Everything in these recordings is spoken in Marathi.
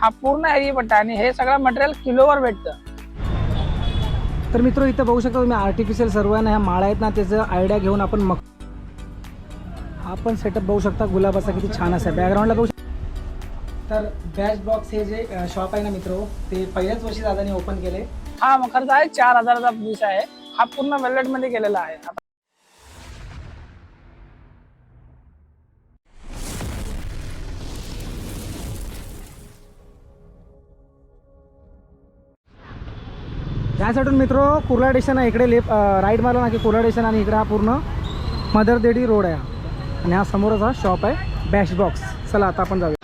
हा पूर्ण पट्टा आणि हे सगळं मटेरियल किलोवर भेटतं. तर मित्र इथं बघू शकता तुम्ही आर्टिफिशियल सर्व आहे ना ह्या माळा आहेत ना त्याचं आयडिया घेऊन आपण मग हा पण सेटअप बघू शकता गुलाबाचा किती छान असा बॅकग्राऊंडला बघू शकता. तर बॅच बॉक्स हे जे शॉप आहे ना मित्र ते पहिल्याच वर्षी दादाने ओपन केले. हा मखरचा आहे चार हजाराचा पीस आहे. हा पूर्ण वेल्वेटमध्ये केलेला आहे. आता त्यासाठी मित्र कुर्ला स्टेशन आहे इकडे लेफ्ट राईट मारला ना की कुर्ला स्टेशन आणि इकडे हा पूर्ण मदर देडी रोड आहे आणि हा समोरच हा शॉप आहे बॅश बॉक्स चला आता आपण जाऊया.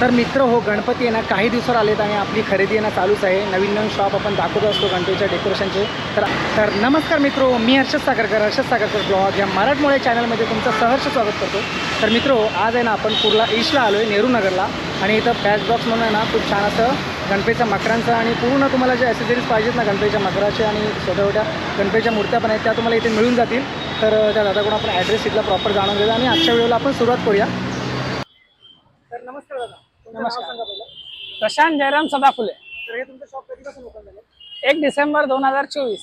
तर मित्र हो गणपती आहे ना काही दिवसावर आलेत आणि आपली खरेदी आहे ना चालूच आहे. नवीन नवीन शॉप आपण दाखवत असतो गणपतीच्या डेकोरेशनचे तर तर नमस्कार मित्रो मी हर्षद सागरकर हर्षद सागरकर ब्लॉग या मराठमोळे चॅनलमध्ये तुमचं सहर्ष स्वागत करतो. तर मित्रो हो, आज आहे ना आपण कुर्ला ईस्टला आलो आहे नेहरू नगरला. आणि इथं बॅच बॉक्स म्हणून आहे ना खूप छान असं गणपतीच्या मकरांचं आणि पूर्ण तुम्हाला जे ॲसेसरीज पाहिजेत ना गणपतीच्या मकराचे आणि छोट्या छोट्या गणपतीच्या मूर्त्या पण आहेत त्या तुम्हाला इथे मिळून जातील. तर त्या दादाकडून आपण ॲड्रेस इथला प्रॉपर जाणून घेऊया आणि आजच्या व्हिडिओला आपण सुरुवात करूया. तर नमस्कार दादा. नमस्कार. सांगा पहिलं. प्रशांत जयराम सदाफुले. तर हे तुमचं शॉप कधीपासून ओपन झालं एक डिसेंबर दोन हजार चोवीस.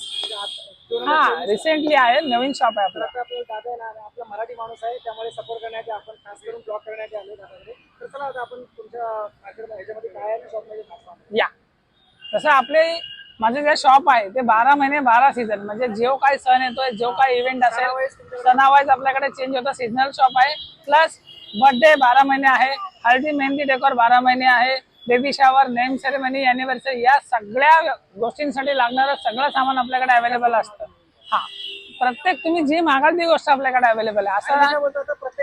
हा. रिसेंटली आहे नवीन शॉप आहे तर आपला दादा आहे. ना आणि आपला मराठी माणूस आहे त्यामुळे सपोर्ट करण्याचे आपण खास करून ब्लॉग करण्याचे आले दादाकडे. तर चला आता आपण तुमच्या ह्याच्यामध्ये काय आहे शॉपमध्ये दाखवा या जसं आपले माझे जे शॉप आहे ते बारा महिने बारा सीझन म्हणजे जो काही सण येतोय जो काही इव्हेंट असेल सणावाईज आपल्याकडे चेंज होतं. सीझनल शॉप आहे प्लस बर्थडे बारा महिने आहे हळदी मेहंदी डेकोर बारा महिने आहे baby shower name ceremony anniversary या सगळ्या गोष्टींसाठी लागणारं सगळं सामान आपल्याकडे अवेलेबल असतं. हा. प्रत्येक तुम्ही जी मागाल ती गोष्ट आपल्याकडे अवेलेबल आहे. असं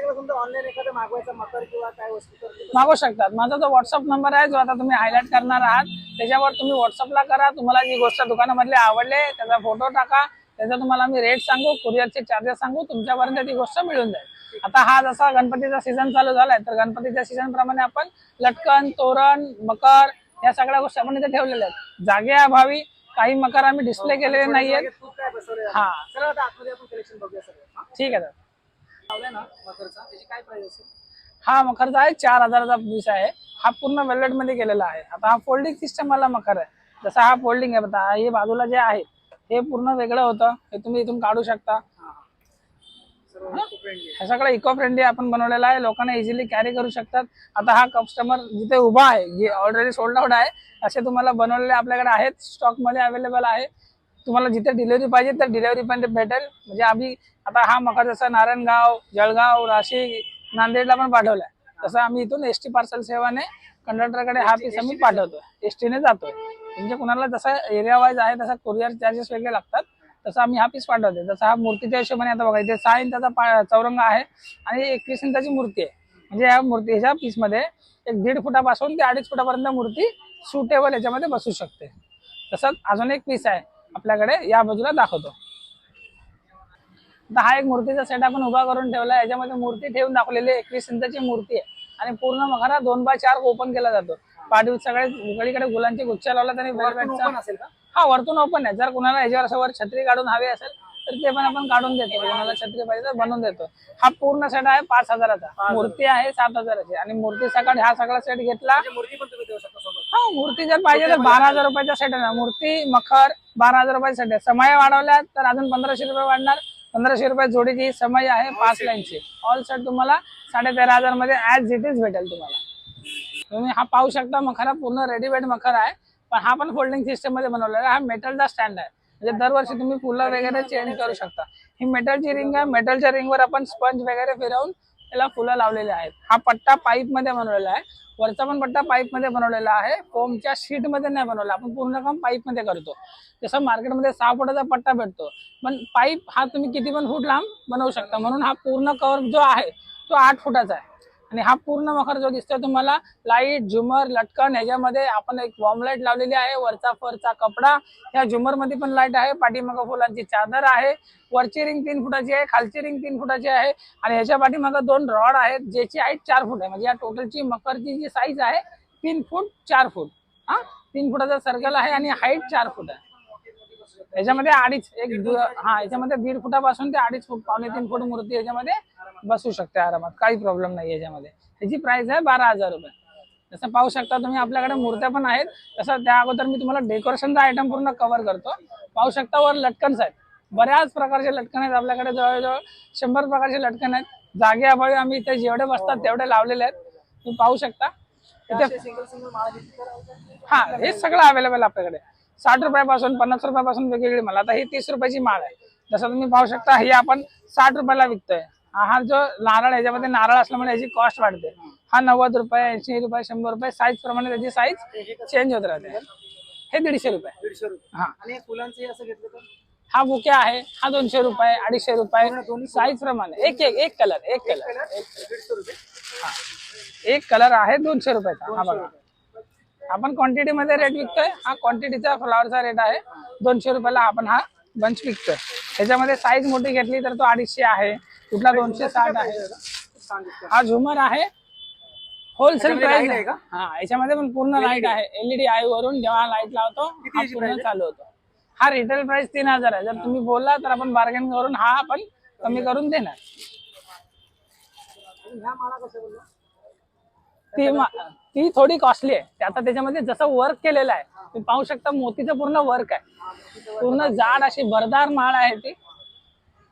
आणि बोलतो तर प्रत्येकाला समजा ऑनलाईन एखादं मागवायचा मकर किंवा काय वस्तू तर ते- मागू शकतात. माझा जो व्हॉट्सअप नंबर आहे जो आता तुम्ही हायलाईट करणार आहात त्याच्यावर तुम्ही व्हॉट्सअपला करा. तुम्हाला जी गोष्ट दुकानामधली आवडले त्याचा फोटो टाका. त्याचा तुम्हाला मी रेट सांगू कुरिअरचे चार्जेस सांगू तुमच्यापर्यंत ती गोष्ट मिळून जाईल. आता हा जसा गणपतीचा सीझन चालू झालाय तर गणपतीच्या सीझन प्रमाणे आपण लटकन तोरण मकर या सगळ्या गोष्टी आपण इथे ठेवलेल्या आहेत. जागेअभावी काही मकर आम्ही डिस्प्ले केलेले नाहीयेत. हा. चला आता आतमध्ये आपण कलेक्शन बघूया सगळं. हा? ठीक आहे सर लावलंय ना मकरचा त्याची काय प्राइस असेल? हा मखरचा आहे चार हजाराचा पीस आहे. हा पूर्ण वेल्वेटमध्ये केलेला आहे. आता हा फोल्डिंग सिस्टम वाला मखर आहे. जसा हा फोल्डिंग आहे बघा हे बाजूला जे आहे हे पूर्ण वेगळं होतं. हे तुम्ही इथून काढू शकता. हा. सगळं इको फ्रेंडली आपण बनवलेलं आहे. लोकांना इझिली कॅरी करू शकतात. आता हा कस्टमर जिथे उभा आहे जे ऑलरेडी सोल्ड आउट आहे असे तुम्हाला बनवलेले आपल्याकडे आहेत. स्टॉकमध्ये अवेलेबल आहे. तुम्हाला जिथे डिलिव्हरी पाहिजे तर डिलिव्हरी पण भेटेल. म्हणजे आम्ही आता हा मकर जसा नारायणगाव जळगाव नाशिक नांदेडला पण पाठवलाय. तसं आम्ही इथून एस टी पार्सल सेवाने कंडक्टरकडे हा पीस आम्ही पाठवतो एस टीने जातोय. म्हणजे कुणाला जसा एरिया वाईज आहे तसा कुरिअर चार्जेस वेगळे लागतात. तसं आम्ही हा पीस पाठवतोय. जसं हा मूर्तीच्या हिशोबाने आता बघा इथे सहा इंचाचा पा- चौरंग आहे आणि एकवीस इंचाची मूर्ती आहे. म्हणजे या मूर्तीच्या पीसमध्ये एक दीड फुटापासून ते अडीच फुटापर्यंत मूर्ती सुटेबल याच्यामध्ये बसू शकते. तसंच अजून एक पीस आहे. आपल्याकडे या बाजूला दाखवतो. आता हा एक मूर्तीचा सेट आपण उभा करून ठेवला याच्यामध्ये मूर्ती ठेवून दाखवलेली एकवीस इंचाची मूर्ती आहे. आणि पूर्ण मखरा दोन बाय चार ओपन केला जातो. पाठीवर सगळे सगळीकडे गुलांची गुच्छा लावला ओपन असेल का? हा वरतून ओपन आहे. जर कुणाला याच्यावर असं वर छत्री काढून हवी असेल तर ते पण आपण काढून देतो. कुणाला छत्री पाहिजे तर बनवून देतो. हा पूर्ण सेट आहे पाच हजाराचा. मूर्ती आहे सात हजाराची. आणि मूर्ती सकाळ हा सगळा सेट घेतला म्हणजे मूर्ती पण तुम्ही देऊ शकता सोबत. हा मूर्ती जर पाहिजे तर बारा हजार रुपयाचा सेट आहे ना. मूर्ती मखर बारा हजार रुपयाचा सेट आहे. समय वाढवल्या तर अजून पंधराशे रुपये वाढणार. पंधराशे रुपये जोडीची ही समय आहे पाच लाईनची. ऑल सेट तुम्हाला साडे तेरा हजारमध्ये ऍज इट इज भेटेल तुम्हाला. तुम्ही हा पाहू शकता मखर हा पूर्ण रेडीमेड मखर आहे. पण हा पण फोल्डिंग सिस्टममध्ये बनवलेला आहे. हा मेटलचा स्टँड आहे. म्हणजे दरवर्षी तुम्ही फुलं वगैरे चेंज करू शकता. ही मेटलची रिंग आहे. मेटलच्या रिंगवर आपण स्पंज वगैरे फिरवून त्याला फुलं लावलेले आहेत. हा पट्टा पाईपमध्ये बनवलेला आहे. वरचा पण पट्टा पाईपमध्ये बनवलेला आहे. फोमच्या शीटमध्ये नाही बनवला. आपण पूर्ण काम पाईपमध्ये करतो. जसं मार्केटमध्ये सहा फुटाचा पट्टा भेटतो. पण पाईप हा तुम्ही किती पण फूट लांब बनवू शकता. म्हणून हा पूर्ण कवर जो आहे तो आठ फुटाचा आहे. आणि हा पूर्ण मखर जो दिसतोय तुम्हाला लाइट झुमर लटकन ह्याच्यामध्ये आपण एक वॉर्म लाइट लावलेली आहे. वरचा फरचा कपडा ह्या झुमरमध्ये पण लाइट आहे. पाठीमागं फुलांची चादर आहे. वरची रिंग तीन फुटाची आहे. खालची रिंग तीन फुटाची आहे. आणि ह्याच्या पाठीमागं दोन रॉड आहेत ज्याची हाईट चार फूट आहे. म्हणजे या टोटलची मखरची जी साईज आहे तीन फूट चार फूट. हा? तीन फुटाचा सर्कल आहे आणि हाईट चार फूट आहे. याच्यामध्ये अडीच एक हा याच्यामध्ये दीड फुटापासून ते अडीच फूट पावणे तीन फूट मूर्ती याच्यामध्ये बसू शकते आरामात. काही प्रॉब्लेम नाही याच्यामध्ये. त्याची प्राइस आहे बारा हजार रुपये. जसं पाहू शकता तुम्ही आपल्याकडे मूर्त्या पण आहेत. तसं त्या अगोदर मी तुम्हाला डेकोरेशनचा आयटम पूर्ण कव्हर करतो. पाहू शकता वर लटकन्स आहेत बऱ्याच प्रकारचे लटकन आहेत आपल्याकडे. जवळजवळ शंभर प्रकारचे लटकन आहेत. जागेअभावी आम्ही इथे जेवढे बसतात तेवढे लावलेले आहेत. तुम्ही पाहू शकता. इथे हा हे सगळं अवेलेबल आपल्याकडे. साठ रुपयापासून पन्नास रुपयापासून वेगवेगळी माल. आता ही तीस रुपयाची माळ आहे. जसं तुम्ही पाहू शकता ही आपण साठ रुपयाला विकतोय. हा जो नारळ याच्यामध्ये नारळ असल्यामुळे याची कॉस्ट वाढते. हा नव्वद रुपये ऐंशी रुपये शंभर रुपये साईज प्रमाणे त्याची साईज चेंज होत राहते. हे दीडशे रुपये. हा. आणि फुलांचं हे असं घेतलं तर? हा बुके आहे हा दोनशे रुपये अडीचशे रुपये. साईज प्रमाणे. एक एक एक कलर एक कलर एक कलर आहे दोनशे रुपयाचा. हा बघा. आपण क्वांटिटी मध्ये रेट विकतोय. हा क्वांटिटीचा फ्लॉवरचा रेट आहे. दोनशे रुपयाला आपण हा बंच विकतोय. त्याच्यामध्ये साईज मोठी घेतली तर तो अडीचशे आहे. कुठला दोनशे साठ आहे. हा झुमर आहे. होलसेल प्राइस आहे. का? हा याच्यामध्ये पण पूर्ण लाइट आहे. एलईडी आय वरून जेव्हा लाइट लावतो हा पूर्ण? चालू होतो. हा रिटेल प्राइस तीन हजार आहे. जर तुम्ही बोलला तर आपण बार्गेन करून हा आपण कमी करून देणार. ती ती थोडी कॉस्टली आहे. ते आता त्याच्यामध्ये जसं वर्क केलेलं आहे तुम्ही पाहू शकता मोतीचं पूर्ण वर्क आहे. पूर्ण जाड अशी भरदार माळ आहे ती.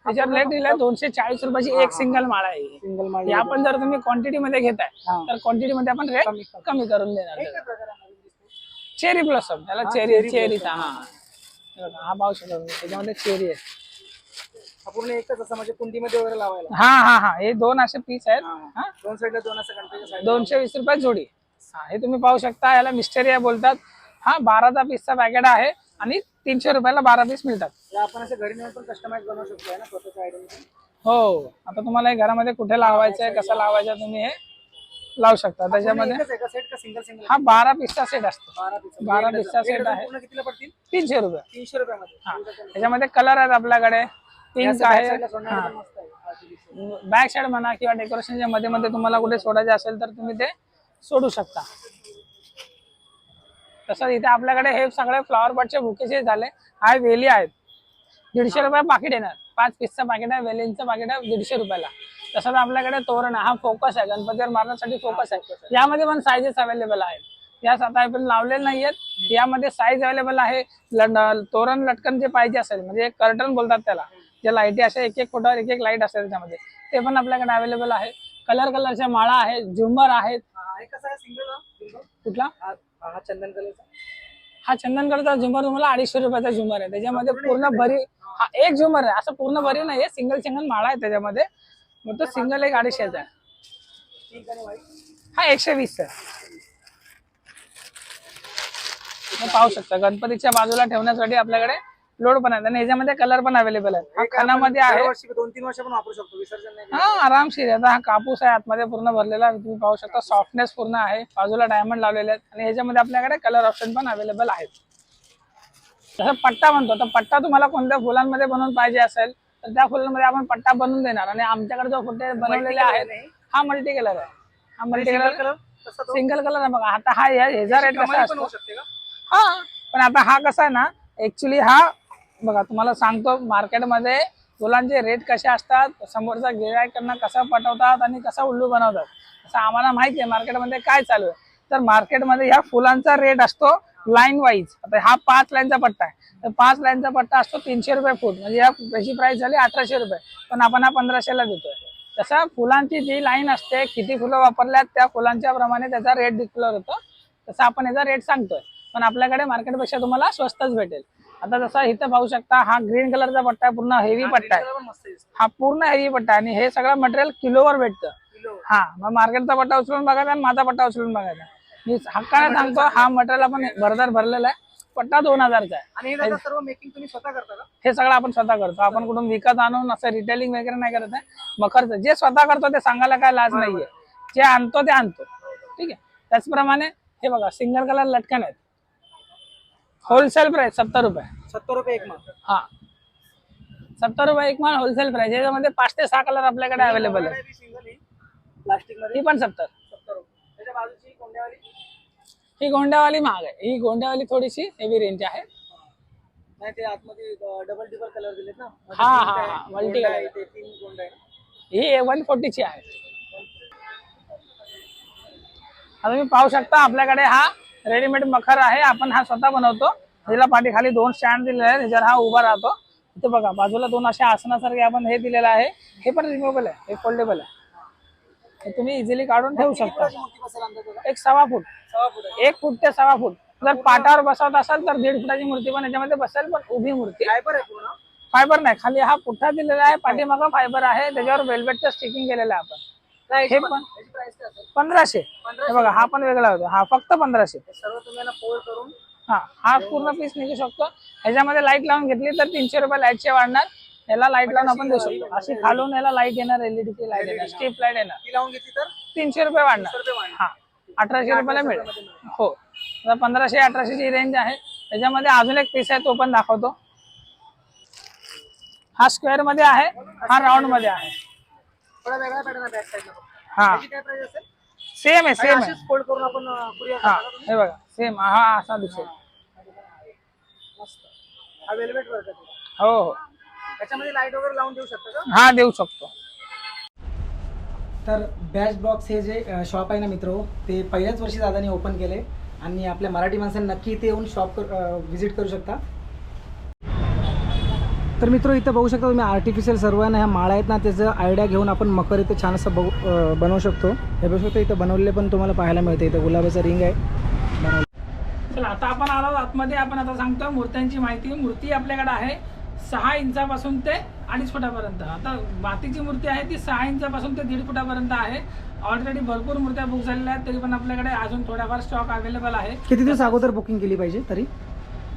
त्याच्यावर रेट दोनशे चाळीस रुपयाची एक सिंगल माळ आहे ही. सिंगल माळ हे आपण जर तुम्ही क्वांटिटी मध्ये घेताय. तर क्वांटिटी मध्ये आपण रेट कमी करून देणार? चेरी ब्लॉसम त्याला चेरी चेरीचा हा. हे पाहू शकता त्याच्यामध्ये चेरी आहे. हा पूर्ण एकच असं म्हणजे कुंडीमध्ये वगैरे लावायला. हा हा हा. हे दोन असे पीस आहेत. दोन साईडला दोन असं दोनशे वीस रुपये जोडी. हा हे तुम्ही पाहू शकता याला मिस्टेरिया बोलतात. हा बाराचा पीसचा पॅकेट आहे आणि तीनशे रुपयाला बारा पीस मिळतात. आपण असं घरी नेऊन पण कस्टमाइज बनवू शकतो आहे ना स्वतःच्या आयडिया हो. आता तुम्हाला हे घरामध्ये कुठे लावायचं आहे कसं लावायचं तुम्ही हे लावू शकता. त्याच्यामध्ये एकच आहे का सेट का सिंगल सिंगल हा बारा पीसचा सेट असतो. बारा पीस बारा पीसचा सेट आहे. पूर्ण कितीला पडतील? तीनशे रुपये. तीनशे रुपयामध्ये. हा. त्याच्यामध्ये कलर आहेत आपल्याकडे. पिंक आहे. आहे. हा. बॅक साइड म्हणा किंवा डेकोरेशनच्या मध्ये मध्ये तुम्हाला कुठे सोडायचे असेल तर तुम्ही ते सोडू शकता. तसं इथे आपल्याकडे हे सगळे फ्लॉवर पॉटचे बुकेचे झाले हा वेली आहेत. दीडशे रुपये पाकिट येणार. पाच पीसचं पाकिट आहे वेलींचं पाकिट आहे दीडशे रुपयाला. तसंच आपल्याकडे तोरण हा फोकस आहे. गणपतीवर मारण्यासाठी फोकस आहे. यामध्ये पण साईजेस अवेलेबल आहेत. या आता आपण लावलेले नाहीयेत. यामध्ये साईज अवेलेबल आहे. तोरण लटकन जे पाहिजे असेल म्हणजे कर्टन बोलतात त्याला. जे लाईटी असे एक एक फुटावर एक एक लाइट असेल त्याच्यामध्ये ते पण आपल्याकडे अवेलेबल आहे. कलर कलरच्या माळा आहेत झुंबर आहेत. कुठला? हा चंदन कलरचा? हा चंदन कलरचा झुमर तुम्हाला अडीचशे रुपयाचा झुमर आहे. त्याच्यामध्ये पूर्ण भरी हा एक झुमर आहे. असं पूर्ण भरी नाहीये सिंगल सिंगल माळा आहे त्याच्यामध्ये. मग तो सिंगल एक अडीचशेचा आहे. हा एकशे वीस आहे. तुम्ही पाहू शकता. गणपतीच्या बाजूला ठेवण्यासाठी आपल्याकडे लोड पण आहे आणि याच्यामध्ये कलर पण अवेलेबल आहे. हा खानामध्ये आहे. दोन तीन वर्ष पण वापरू शकतो. विसर्जन नाही हा आरामशीर आहे. आता हा कापूस आहे आतमध्ये पूर्ण भरलेला आहे. तुम्ही पाहू शकता सॉफ्टनेस पूर्ण आहे. बाजूला डायमंड लावलेले आहेत. आणि ह्याच्यामध्ये आपल्याकडे कलर ऑप्शन पण अवेलेबल आहेत. जसं पट्टा म्हणतो. तर पट्टा तुम्हाला कोणत्या फुलांमध्ये बनवून पाहिजे असेल तर त्या फुलांमध्ये आपण पट्टा बनवून देणार. आणि आमच्याकडे जो फुटे बनवलेले आहेत हा मल्टी कलर आहे. हा मल्टी कलर सिंगल कलर आहे बघा. आता हा ह्याचा रेट कसा असतो? हा पण आता हा कसा आहे ना ऍक्च्युली हा बघा तुम्हाला सांगतो मार्केटमध्ये फुलांचे रेट कसे असतात समोरचा गिरायकांना कसा पटवतात आणि कसा उल्लू बनवतात असं आम्हाला माहिती आहे मार्केटमध्ये काय चालू आहे. तर मार्केटमध्ये ह्या फुलांचा रेट असतो लाईन वाईज आता हा पाच लाईनचा पट्टा आहे. तर पाच लाईनचा पट्टा असतो तीनशे रुपये फूट. म्हणजे या त्याची प्राइस झाली अठराशे रुपये. पण आपण हा पंधराशेला देतोय. तसा फुलांची जी लाईन असते किती फुलं वापरल्यात त्या फुलांच्या प्रमाणे त्याचा रेट डिक्लेअर होतो. तसं आपण याचा रेट सांगतोय. पण आपल्याकडे मार्केटपेक्षा तुम्हाला स्वस्तच भेटेल. आता जसा इथं पाहू शकता हा ग्रीन कलरचा पट्टा आहे पूर्ण हेवी पट्टा आहे. हा पूर्ण हेवी पट्टा आहे आणि हे सगळं मटेरियल किलोवर भेटतं. हा मग मार्केटचा पट्टा उचलून बघायचा आणि माझा पट्टा उचलून बघायचा. मी हक्काने सांगतो हा मटेरियल आपण भरदार भरलेला आहे. पट्टा दोन हजारचा आहे. आणि सर्व मेकिंग तुम्ही स्वतः करता का? हे सगळं आपण स्वतः करतो. आपण कुठून विकत आणून असं रिटेलिंग वगैरे नाही करत आहे. मखरचं जे स्वतः करतो ते सांगायला काय लाज नाहीये. जे आणतो ते आणतो. ठीक आहे? त्याचप्रमाणे हे बघा सिंगल कलर लटकन आहेत. होलसेल प्राइस सत्तर रुपये. सत्तर रुपये एक माल. हा. सत्तर रुपये एक माल होलसेल प्राइस याच्यामध्ये पाच ते सहा कलर आपल्याकडे अवेलेबल आहे. प्लास्टिकमध्ये ही. पण सत्तर. सत्तर रुपये. त्याच्या बाजूची कोंड्यावाली? ही गोंड्यावाली महाग आहे. ही गोंड्यावाली थोडीशी हेवी रेंज आहे. नाही ते आतमध्ये डबल डिबल कलर दिलेत ना? मध्ये हा, हा, हा, ते तीन गोंड आहे. ही वन फोर्टीची आहे. आता तुम्ही पाहू शकता आपल्याकडे हा रेडीमेड मखर आहे. आपण हा स्वतः बनवतो. त्याला पाठी खाली दोन स्टँड दिलेले आहेत. त्याच्यावर हा उभा राहतो. इथे बघा बाजूला दोन अशा आसनासारखे आपण हे दिलेलं आहे. हे पण रिमूव्हेबल आहे. हे फोल्डेबल आहे. तुम्ही इझिली काढून ठेवू शकता. एक सव्वा फूट. एक फूट ते सव्वा फूट. जर पाटावर बसवत असाल तर दीड फुटाची मूर्ती पण याच्यामध्ये बसेल पण उभी मूर्ती. फायबर नाही. खाली हा पुठ्ठा दिलेला आहे. पाठीमागं फायबर आहे. त्याच्यावर वेल्वेटचं स्टिकिंग केलेलं आहे आपण. हे पण पंधराशे. हे बघा हा पण वेगळा होतो. हा फक्त पंधराशे. सर्व तुम्हाला फोल्ड करून हा हा पूर्ण पीस निघू शकतो. ह्याच्यामध्ये लाइट लावून घेतली तर तीनशे रुपये लाईटचे वाढणार. याला लाइट लावून आपण देऊ शकतो. अशी खालून याला लाइट येणार एलईडी ची लाइट येणार स्ट्रीप लाइट येणार. लावून घेतली तर तीनशे रुपये वाढणार. हा अठराशे रुपयाला मिळेल. हो. आता पंधराशे अठराशेची रेंज आहे. त्याच्यामध्ये अजून एक पीस आहे तो पण दाखवतो. हा स्क्वेअरमध्ये आहे हा राऊंडमध्ये आहे. थोडा वेगळा पॅटर्न आहे बॅक साईडला हा. काय प्राइस असेल? सेम आहे सेम आहे अशीच फोल्ड करून आपण कुरिअर हा हे बघा सेम हा असा दिसेल. हा. वेलवेट वर्क हो हो. त्याच्यामध्ये लाइट वगैरे लावून देऊ शकता का? हा देऊ शकतो. तर बॅच बॉक्स हे जे शॉप आहे ना मित्र ते पहिल्याच वर्षी दादाने ओपन केले. आणि आपल्या मराठी माणसांनी नक्की इथे येऊन शॉप व्हिजिट करू शकता. तर मित्र इथं बघू शकता तुम्ही आर्टिफिशियल सर्व ह्या माळा आहेत ना त्याचं आयडिया घेऊन आपण मकर इथं छान असं बघू बनवू शकतो. हे बघू शकतो इथं बनवलेले पण तुम्हाला पाहायला मिळते. इथं गुलाबाचं रिंग आहे. बनवलं चला आता आपण आलो आतमध्ये. आपण आता सांगतो मूर्त्यांची माहिती. मूर्ती आपल्याकडे आहे सहा इंचापासून ते अडीच फुटापर्यंत. आता मातीची मूर्ती आहे ती सहा इंचापासून ते दीड फुटापर्यंत आहे. ऑलरेडी भरपूर मूर्त्या बुक झालेल्या आहेत तरी पण आपल्याकडे अजून थोड्याफार स्टॉक अवेलेबल आहे. किती दिवस अगोदर बुकिंग केली पाहिजे तरी?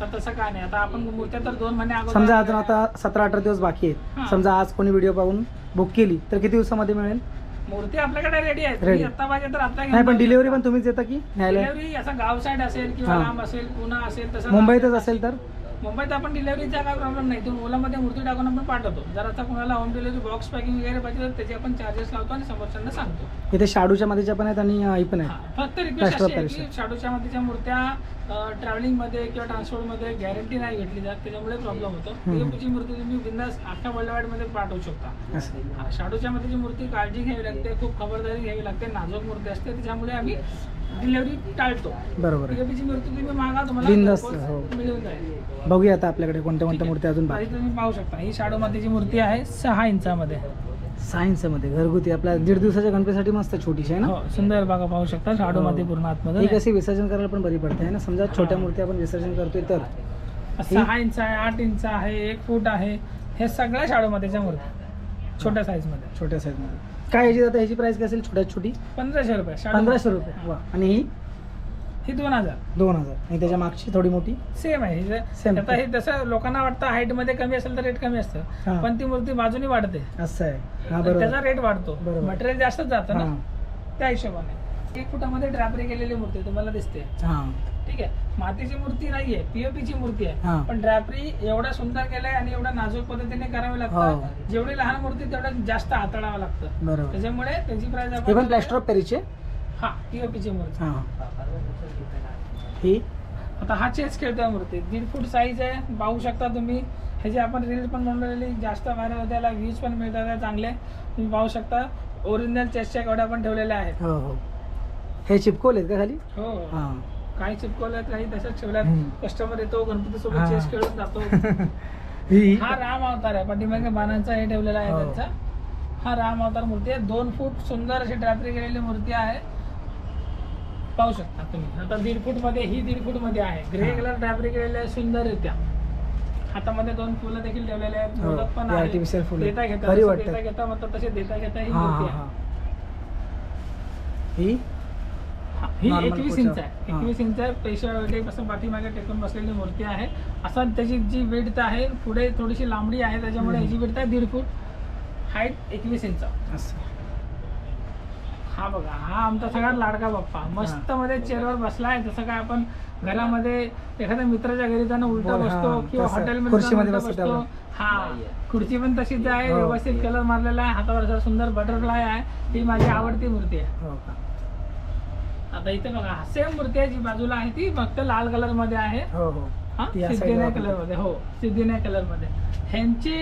तसं काय नाही. आता आपण मूर्त्या तर दोन महिने अगोदर समजा अजून आता सतरा अठरा दिवस बाकी आहेत. समजा आज कोणी व्हिडिओ पाहून बुक केली तर किती दिवसामध्ये मिळेल? मूर्ती आपल्याकडे रेडी आहे Ready. तुम्ही आता पाहिजे तर आता नाही पण डिलिव्हरी पण तुम्हीच येता की डिलिव्हरी असं गाव साईड असेल किंवा हां. लांब असेल पुणे असेल तसं मुंबईतच असेल तर? मुंबईत आपण डिलिव्हरीचा काय प्रॉब्लेम नाही. तुम्ही ओलामध्ये मूर्ती टाकून आपण पाठवतो. जर आता कोणाला होम डिलिव्हरी बॉक्स पॅकिंग वगैरे पाहिजे तर त्याचे आपण चार्जेस लावतो आणि समोरच्यांना सांगतो. इथे शाडूच्या मध्येच्या पण आहेत आणि ही पण हा, आहेत फक्त रिक्वेस्ट अशी आहे की शाडूच्या मध्येच्या मूर्त्या ट्रॅव्हलिंगमध्ये किंवा ट्रान्सपोर्टमध्ये गॅरंटी नाही घेतली जात. त्याच्यामुळे प्रॉब्लेम होतो. पीओपीची मूर्ती तुम्ही बिंदास अख्खा मध्ये पाठवू शकता. हा, शाडूच्या मध्येची मूर्ती काळजी घ्यावी लागते खूप खबरदारी घ्यावी लागते नाजूक मूर्ती असते. त्याच्यामुळे आम्ही डिलिव्हरी टाळतो. बरोबर आहे. पीओपीची मूर्ती तुम्ही मागा तुम्हाला बिनधास्त, घरपोच हो. मिळून जाईल. बघूया आता आपल्याकडे कोणत्या कोणत्या मूर्ती अजून बाकी तुम्ही पाहू शकता. ही शाडू मातीची मूर्ती आहे सहा इंचामध्ये. सायन्समध्ये घरगुती. आपल्या दीड दिवसाच्या गणपतीसाठी मस्त छोटीशी आहे ना? हो सुंदर बघा पाहू शकता. शाडू मध्ये पूर्ण ही आतमध्ये कशी विसर्जन करायला पण बरी पडते आहे ना? समजा छोट्या मूर्ती आपण विसर्जन करतोय तर. सहा इंच आहे आठ इंच आहे एक फूट आहे. हे सगळ्या शाडू मातीच्या मूर्ती छोट्या साईजमध्ये. छोट्या साईजमध्ये काय याची आता ह्याची प्राइस काय असेल? छोट्यात छोटी? पंधराशे रुपये पंधराशे रुपये. वा. आणि ही? ही दोन हजार. दोन हजार. आणि त्याच्या मागची थोडी मोठी? सेम आहे. हे Same. जे- आता हे जसं लोकांना वाटतं हाईटमध्ये कमी असेल तर रेट कमी हा. असतं पण ती मूर्ती बाजूने वाढते. असं आहे. हा तर त्याचा बरोबर रेट वाढतो. बरोबर. मटेरियल जास्तच जातं ना. हां. त्या हिशोबाने. एक फुटामध्ये ड्रॅपरी केलेली मूर्ती तुम्हाला दिसते. हां. ठीक आहे. मातीची मूर्ती नाहीये पीओपीची मूर्ती हा. आहे पण ड्रॅपरी एवढा सुंदर केलाय आणि एवढा नाजूक पद्धतीने करावी हो. लागतं जेवढी लहान मूर्ती तेवढं जास्त हाताळावं लागतं. त्याच्यामुळे त्याची प्राइस हे पण प्लॅस्टर ऑफ पॅरिसचे हा पीओपीची मूर्ती. हां. ही? आता हा चेस खेळतोय मूर्ती. दीड फूट साईज आहे. पाहू शकता तुम्ही. ह्याची आपण रील पण बनवलेली जास्त व्हायरल होते याला व्ह्यूज पण मिळतात चांगले. तुम्ही पाहू शकता. ओरिजिनल चेसच्या कवड्या पण ठेवलेल्या आहेत. हो हो. हे चिपकवलेत का खाली? हो. हां. काही चिपकवल्यात काही तशाच ठेवल्यात. कस्टमर येतो गणपती सोबत. चेस खेळून जातो. ही हा राम अवतार आहे. पाठीमागे बाणांचा हे ठेवलेला आहे हो. त्यांचा. हा राम अवतार मूर्ती आहे. दोन फूट सुंदर अशी ड्रॅपरी केलेली मूर्ती आहे. पाहू शकता तुम्ही. आता दीड फूटमध्ये ही दीड फूटमध्ये आहे ग्रे. कलर ड्रॅपरी केलेली आहे सुंदररित्या. हातामध्ये दोन फुलं देखील ठेवलेले आहेत. हो, मोदक पण artificial फुलं. देता घेता. देता घेता म्हणतात तसे देता घेता ही मूर्ती आहे. हां? ही एकवीस. इंच आहे. एकवीस इंच आहे. पेशा वगैरे असं पाठीमागे टेकून बसलेली मूर्ती आहे. असा त्याची जी विड्थ आहे पुढे थोडीशी लांबडी आहे त्याच्यामुळे. ह्याची विड्थ आहे दीड फूट. हाईट एकवीस इंच. हा बघा हा आमचा सगळ्यात लाडका बाप्पा. मस्त मध्ये चेअरवर बसलाय जसं काय आपण घरामध्ये एखाद्या मित्राच्या घरी जाणं उलटा बसतो किंवा. हॉटेलमध्ये बसतो हा. खुर्ची पण तशीच आहे. हो. व्यवस्थित कलर मारलेला आहे. हातावर सुंदर बटरफ्लाय आहे. ही माझी आवडती मूर्ती आहे. हो का? आता इथे बघा सेम मूर्ती आहे जी बाजूला आहे ती फक्त लाल कलरमध्ये आहे. हो हो. हा ती या side ला सिद्धिविनायक आपण- कलरमध्ये. हो सिद्धिविनायक कलरमध्ये. ह्यांची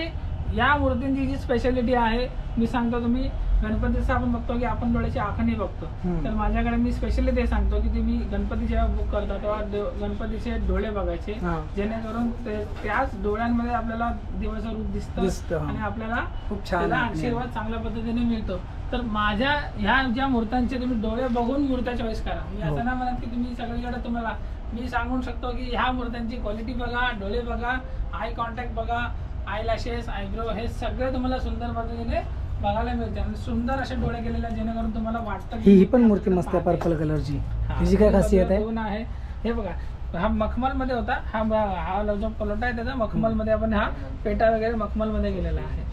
या मूर्तींची जी स्पेशालिटी आहे मी सांगतो तुम्ही गणपतीचं आपण बघतो की आपण डोळ्याची आखणी बघतो. तर माझ्याकडे मी स्पेशली ते सांगतो की तुम्ही गणपती जेव्हा बुक करता तेव्हा गणपतीचे डोळे बघायचे. जेणेकरून ते त्याच डोळ्यांमध्ये आपल्याला देवाचं रूप दिसतं. आणि आपल्याला खूप छान. आशीर्वाद चांगल्या पद्धतीने मिळतो तर माझ्या ह्या ज्या मूर्त्यांचे तुम्ही डोळे बघून मूर्त्या चॉईस करा मी हो. असं नाही म्हणत की तुम्ही सगळीकडे तुम्हाला मी सांगू शकतो की ह्या मूर्त्यांची क्वालिटी बघा डोळे बघा आय कॉन्टॅक्ट बघा आय लॅशेस आयब्रो हे सगळे तुम्हाला सुंदर पद्धतीने बघायला मिळते. आणि सुंदर असे डोळे केलेले आहेत, जेणेकरून तुम्हाला वाटतं ही ही पण मूर्ती मस्त आहे. पर्पल कलरची हिची काय खासियत आहे? दोन आहे. हे बघा हा मखमलमध्ये होता हा हा जो पलोटा आहे त्याचा मखमलमध्ये आपण हा पेटा वगैरे मखमलमध्ये केलेला आहे.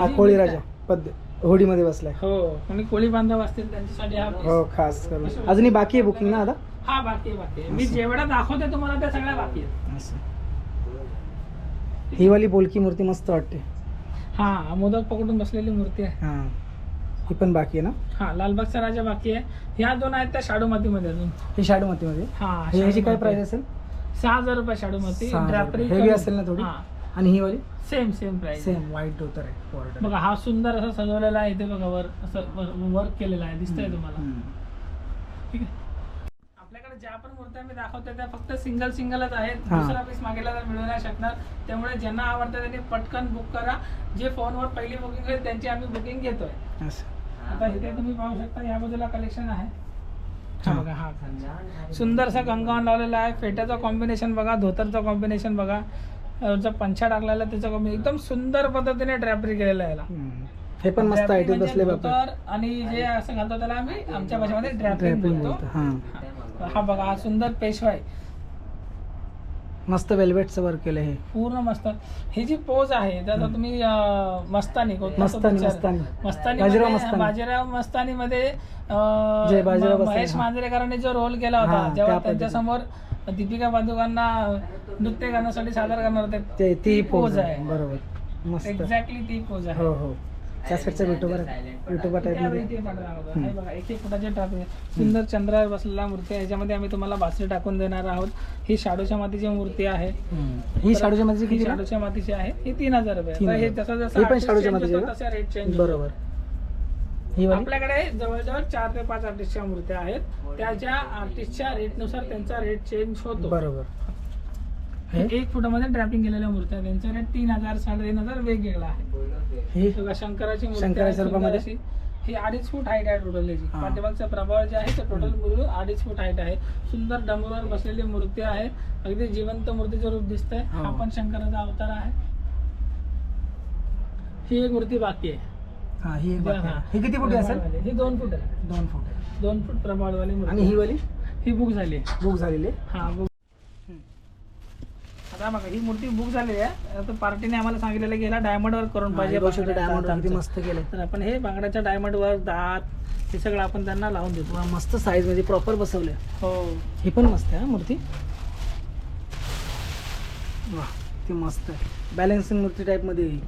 हा कोळी राजा पद्ध होडीमध्ये बसलाय. हो कोणी कोळी बांधव असतील त्यांच्यासाठी हा. हो खास करून. अजूनही बाकी आहे बुकिंग ना आता? हा बाकी आहे बाकी आहे. मी असं. जेवढ्या दाखवते तुम्हाला त्या सगळ्या बाकी आहेत. ही वाली बोलकी मूर्ती मस्त वाटते. हा मोदक पकडून बसलेली मूर्ती आहे. हा. ही पण बाकी आहे ना? हा लालबागचा राजा बाकी आहे. ह्या दोन आहेत त्या शाडू मातीमध्ये अजून. ही शाडू मातीमध्ये? हा हे- ह्याची काय प्राइस. असेल? सहा हजार रुपये शाडू माती. सहा हजार ड्रापरी रुपये. Heavy असेल ना थोडी? आणि ही वाली? Same same price same white धोतर आहे. बघा हा सुंदर असा सजवलेला आहे इथे बघा वर. असं वर्क केलेलं आहे. दिसतंय तुम्हाला. ठीक आहे? ज्या पण मूर्त्या मी दाखवते त्या फक्त सिंगल सिंगलच आहेत. दुसरा पीस मागेला तर मिळू नाही शकणार. त्यामुळे ज्यांना आवडतं त्यांनी पटकन बुक करा. जे फोनवर पहिली बुकिंग होईल त्यांची आम्ही बुकिंग घेतोय. आता इथे तुम्ही पाहू शकता या बाजूला कलेक्शन आहे. सुंदरसा गंगावन लावलेला आहे. फेट्याचं कॉम्बिनेशन बघा धोतरचं कॉम्बिनेशन बघा. पंछा टाकलेला त्याचं कॉम्बिनेशन एकदम सुंदर पद्धतीने ड्रॅपरी केलेलं आहे. हे पण मस्त Draping आयटी म्हणजे बसले धोतर आणि जे असं घालतो त्याला आम्ही आमच्या भाषेमध्ये ड्रॅपिंग बोलतो. बोलतो हा बघा हा सुंदर पेशवाई मस्त वेल्वेटचं वर्क केलं हे. पूर्ण मस्त. ही जी पोज आहे त्याचा तुम्ही अं, मस्तानी कोणता तो मस्तानी, picture? मस्तानी. मस्तानी बाजीराव मध्ये- मस्तानी. बाजीराव मस्तानी मध्ये अं, जय बाजीराव म- मस्तानी, महेश हा. मांजरेकरांनी जो रोल केला होता हा, जेव्हा त्या त्यांच्यासमोर दीपिका पादुकांना नृत्य करण्यासाठी सादर करणार होते ते पोज आहे. बरोबर. मस्त. एक्झॅक्टली ती पोज आहे. हो हो. त्या साईडचा युट्यूबर युट्यूबर टाईप त्या मध्ये. वेळी ते पांढरा होता. हे बघा एक एक फुटाचे ट्रॅफिक सुंदर चंद्रावर बसलेला मूर्ती आहे. ह्याच्यामध्ये आम्ही तुम्हाला बासरी टाकून देणार आहोत. ही शाडूच्या मातीची मूर्ती आहे. हम्म. ही शाडूच्या ही किती शाडूच्या मातीची आहे. ही तीन हजार रुपये. हे हजार. जसं जसं ही पण शाडूच्या मातीची होतो आहे तसा रेट चेंज बरोबर. ही आपल्याकडे जवळजवळ चार ते पाच आर्टिस्टच्या मूर्त्या आहेत. त्याच्या आर्टिस्टच्या रेटनुसार त्यांचा रेट चेंज होतो. बरोबर. एक फुटामध्ये ड्रॅपिंग केलेल्या मूर्त्या आहेत. त्यांचा रेट तीन हजार साडेतीन हजार वेगवेगळा आहे ही? बघा, शंकराची मूर्ती आहे. ही अडीच फूट हाईट आहे टोटल याची. पाठीमागचा प्रभाव जे आहे ते टोटल अडीच फूट हाईट आहे. सुंदर डमरूवर बसलेली मूर्ती आहे. अगदी जिवंत मूर्तीचं रूप दिसतंय. हो. हा पण शंकराचा अवतार आहे. ही एक मूर्ती बाकी आहे. हा ही एक हा. आहे. ही किती फुटी असेल. ही दोन फूट. आहे दोन फूट. आहे. दोन फूट प्रभाळवाली मूर्ती आणि ही वाली? ही बुक झाली. बुक झालेली? हा बुक आता बघा ही मूर्ती बुक झालेली आहे. आता पार्टीने आम्हाला सांगितलेलं की याला डायमंड वर्क करून पाहिजे डायमंड. किती मस्त केलंय. तर आपण हे बांगड्याच्या डायमंड वर्क दात हे सगळं आपण त्यांना लावून देतो. मस्त साईजमध्ये प्रॉपर बसवले हो. ही पण मस्त आहे हा मूर्ती. वा ती मस्त आहे. बॅलन्सिंग मूर्ती टाईपमध्ये आहे ही.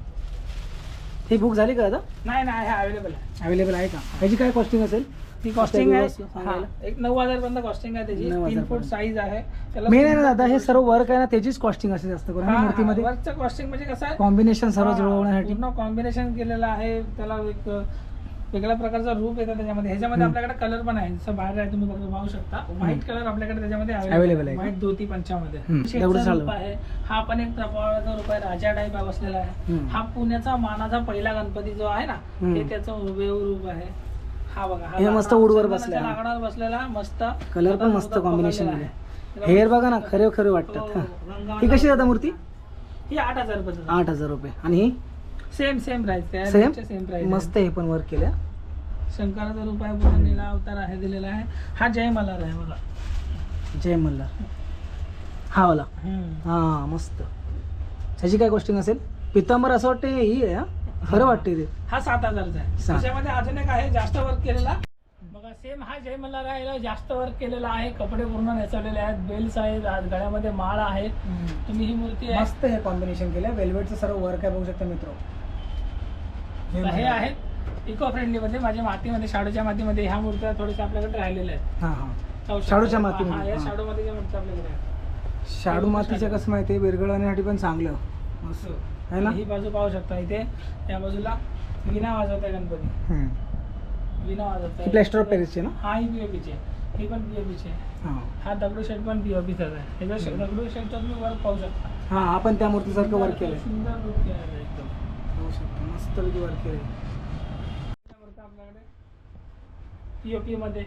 ही बुक झाली का आता? नाही नाही हे अवेलेबल आहे. अवेलेबल आहे का? ह्याची काय कॉस्टिंग असेल? ती कॉस्टिंग आहे. हा? एक नऊ हजार पर्यंत कॉस्टिंग आहे त्याची. 9,000 तीन फूट. साईज आहे. त्याला मेन आहे ना दादा हे सर्व वर्क आहे ना त्याचीच कॉस्टिंग असेल जास्त करून मूर्तीमध्ये वरचं कॉस्टिंग म्हणजे कसं आहे? कॉम्बिनेशन सर्व जुळवण्यासाठी. पूर्ण कॉम्बिनेशन केलेलं आहे. त्याला एक वेगळ्या प्रकारचा रूप येतं त्याच्यामध्ये. ह्याच्यामध्ये हम्म. आपल्याकडे कलर पण आहे. जसं बाहेर आहे तुम्ही बघू पाहू शकता. व्हाईट कलर आपल्याकडे त्याच्यामध्ये Available अवेलेबल आहे? व्हाईट धोती पंचामध्ये. हम्म, शेडचा एवढं रूप चालू. आहे. हा पण एक प्रभावाचा रूप आहे. राजा टाईप बसलेला आहे. हम्म. हा पुण्याचा मानाचा पहिला गणपती जो आहे ना हम्म. ते त्याचं हुबेहूब रूप आहे. हा बघा हा हे मस्त वूडवर बसलाय. लाकडावर बसलेला मस्त कलर पण मस्त कॉम्बिनेशन आहे. हेअर बघा ना खरे खरे हो, वाटतात हा. रंगावर ही कशी जाता मूर्ती? ही आठ हजार रुपये आठ हजार रुपये. आणि ही? Same same price same same price मस्त हे पण वर्क केल्या. शंकराचा रूप आहे पूर्ण नीला अवतार आहे दिलेला आहे. हा जय मल्हार आहे बघा. जय मल्हार. हा वाला. हा मस्त. ह्याची काय कॉस्टिंग असेल? पितांबर असं वाटतं ही आहे हा? खरं वाटते ते. हा सात हजारचा आहे. सात. त्याच्यामध्ये अजून एक आहे जास्त वर्क केलेला? बघा सेम हा जय मल्हार आहे याला जास्त वर्क केलेला आहे कपडे पूर्ण नेसवलेले आहेत बेल्स आहेत आज गळ्यामध्ये माळ आहेत तुम्ही ही मूर्ती आहे. मस्त हे कॉम्बिनेशन केलं वेल्वेटचं सर्व वर्क आहे बघू शकता मित्र. तर हे आहेत इको फ्रेंडली मध्ये माझ्या मातीमध्ये शाडूच्या मातीमध्ये ह्या मूर्त्या थोड्याशा आपल्याकडे राहिलेल्या आहेत. हा हा. शाडूच्या मातीमध्ये, हा, या हा. शाडू मातीच्या मूर्त्या आपल्याकडे आहेत. शाडू मातीचं कसं माहिती आहे? पण चांगलं. मस्त. आहे ना? ही बाजू पाहू शकता इथे. या बाजूला विना वाजवत आहे गणपती. विना वाजवत ही प्लॅस्टर ऑफ पॅरिसची ना? हा ही पीओपीची आहे. ही पण पीओपीची आहे. हां. हा दगडू शेट पण पीओपीचाच आहे. ह्याच्या दगडू शेटचा तुम्ही वर्क पाहू शकता. हां आपण त्या मूर्तीसारखं वर्क केलं सुंदर रूप आहे एकदम. पाहू शकता. वर्क केलं आपल्याकडे पीओपी मध्ये.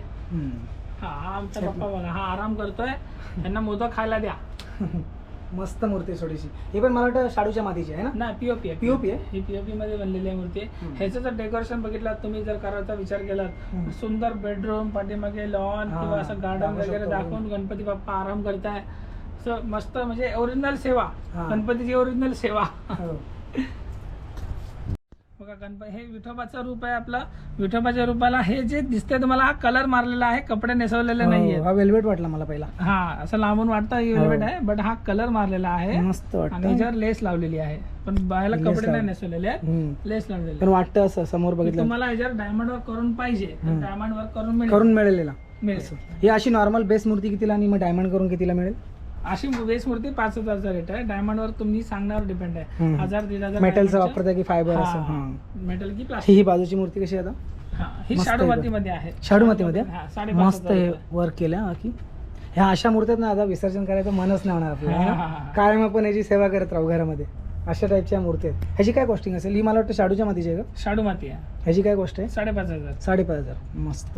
हा हा आमचा पप्पा बघा हा आराम करतोय. यांना मोदक खायला द्या. मस्त मूर्ती आहे थोडीशी हे पण मला वाटतं शाडूच्या मातीची आहे ना नाही पीओपी आहे POP आहे? ही पीओपी मध्ये बनलेली आहे मूर्ती. ह्याचं जर डेकोरेशन बघितलं तुम्ही जर करायचा विचार केलात. सुंदर बेडरूम पाठीमागे लॉन किंवा असं गार्डन वगैरे. दाखवून गणपती बाप्पा आराम करताय मस्त म्हणजे ओरिजिनल सेवा. गणपतीची ओरिजिनल सेवा हो. बघा गणपती हे विठोबाचं रूप आहे आपलं. विठोबाच्या रूपाला हे जे दिसतंय तुम्हाला हा कलर मारलेला आहे कपडे नेसवलेले हो, नाहीये हा वेल्वेट वाटला मला पहिला. हा असं लांबून वाटतं वेलवेट आहे बट हा कलर मारलेला आहे. मस्त आणि वाटतं ह्याच्यावर लेस लावलेली आहे. पण बायला कपडे नाही. नेसवलेले आहेत. लेस लावलेले पण वाटतं असं समोर बघितलं. तुम्हाला ह्याच्यावर डायमंड वर्क करून पाहिजे. डायमंड वर्क करून मिळेल. करून मिळेल. ही अशी नॉर्मल बेस मूर्ती कितीला आणि मग डायमंड करून कितीला मिळेल? अशी बेस मूर्ती पाच हजारचा रेट आहे. डायमंड वर्क तुम्ही सांगणार डिपेंड आहे. हजार दीड हजार मेटलचं. वापरता की फायबर असं. हा. हां मेटल की ही प्लास्टिक ही बाजूची मूर्ती कशी आहे आता? ही मस्त शाडू आहे. हा, मस्त हे. वर्क केलं हा की. ह्या अशा मूर्त्यात ना आता विसर्जन करायचं मनच नाही होणार आपल्याला है हा, हा, हा. कायम आपण याची सेवा करत राहू घरामध्ये. अशा टाईपच्या मूर्ती आहेत. ह्याची काय कॉस्टिंग असेल? ही मला वाटतं शाडूच्या मातीची आहे का? शाडू माती आहे. ह्याची काय गोष्ट आहे? साडेपाच हजार. साडेपाच हजार. मस्त.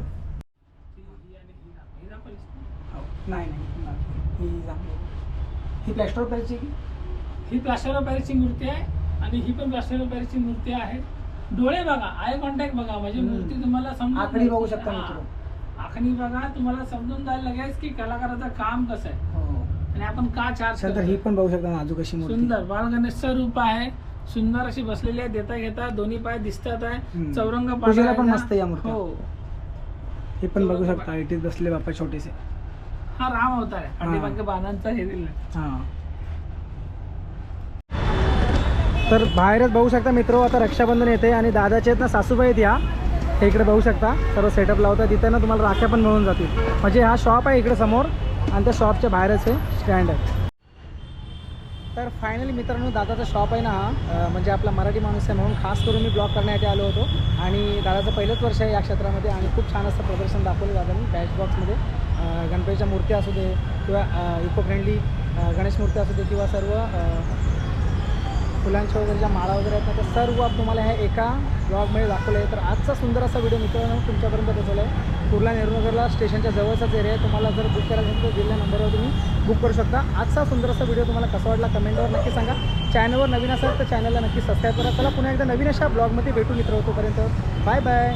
नाही ही ही प्लॅस्टर ऑफ पॅरिसची ही प्लास्टर ऑफ पॅरिसची मूर्ती आहे आणि ही पण प्लास्टर ऑफ पॅरिसची मूर्ती आहे. डोळे बघा आय कॉन्टॅक्ट बघा म्हणजे. मूर्ती तुम्हाला समजून आखणी बघू शकता. आखणी बघा तुम्हाला समजून जायला लगेच की कलाकाराचं काम कसं आहे. हो. आणि आपण का नंतर ही पण बघू शकता अशी मूर्ती. सुंदर बाल गणेशचं रूप आहे. सुंदर अशी बसलेली आहे देता घेता दोन्ही पाय दिसतात आहे. चौरंग पांढरा पण. मस्त या मूर्त्या. हो. हे पण बघू शकता इटीत बसले बाप्पा छोटेसे. हा राम अवतार आहे. पाठीमागे बाणांचा हे दिलं. हां. तर बाहेरच बघू शकता मित्र आता रक्षाबंधन येते आणि दादाचे आहेत ना सासूबाई आहेत या. हे इकडे बघू शकता. सर्व सेटअप लावतात. तिथे ना तुम्हाला राख्या पण मिळून जातील. म्हणजे हा शॉप आहे इकडे समोर आणि त्या शॉपच्या बाहेरच हे स्टँड आहे. तर फायनली मित्रांनो दादाचा शॉप आहे ना हा. म्हणजे आपला मराठी माणूस आहे म्हणून खास करून मी ब्लॉग करण्यासाठी आलो होतो. आणि दादाचं पहिलंच वर्ष आहे या क्षेत्रामध्ये आणि खूप छान असं प्रदर्शन दाखवलं दादांनी. बॉक्समध्ये गणपतीच्या मूर्त्या असू दे किंवा इको फ्रेंडली गणेश मूर्ती असू दे किंवा सर्व फुलांच्या वगैरे ज्या माळा वगैरे आहेत ना त्या सर्व तुम्हाला ह्या एका ब्लॉगमध्ये दाखवलं आहे तर आजचा सुंदर असा व्हिडिओ मित्रांनो तुमच्यापर्यंत पोहोचवला आहे कुर्ला नेहरूनगरला स्टेशनच्या जवळचाच एरिया आहे. तुम्हाला जर बुक करायचं असेल तर दिलेल्या नंबरवर तुम्ही बुक करू शकता. आजचा सुंदर असा व्हिडिओ तुम्हाला कसा वाटला कमेंटवर नक्की सांगा. चॅनलवर नवीन असाल तर चॅनलला नक्की सबस्क्राईब करा. चला पुन्हा एकदा नवीन अशा ब्लॉगमध्ये भेटू मित्र होतोपर्यंत बाय बाय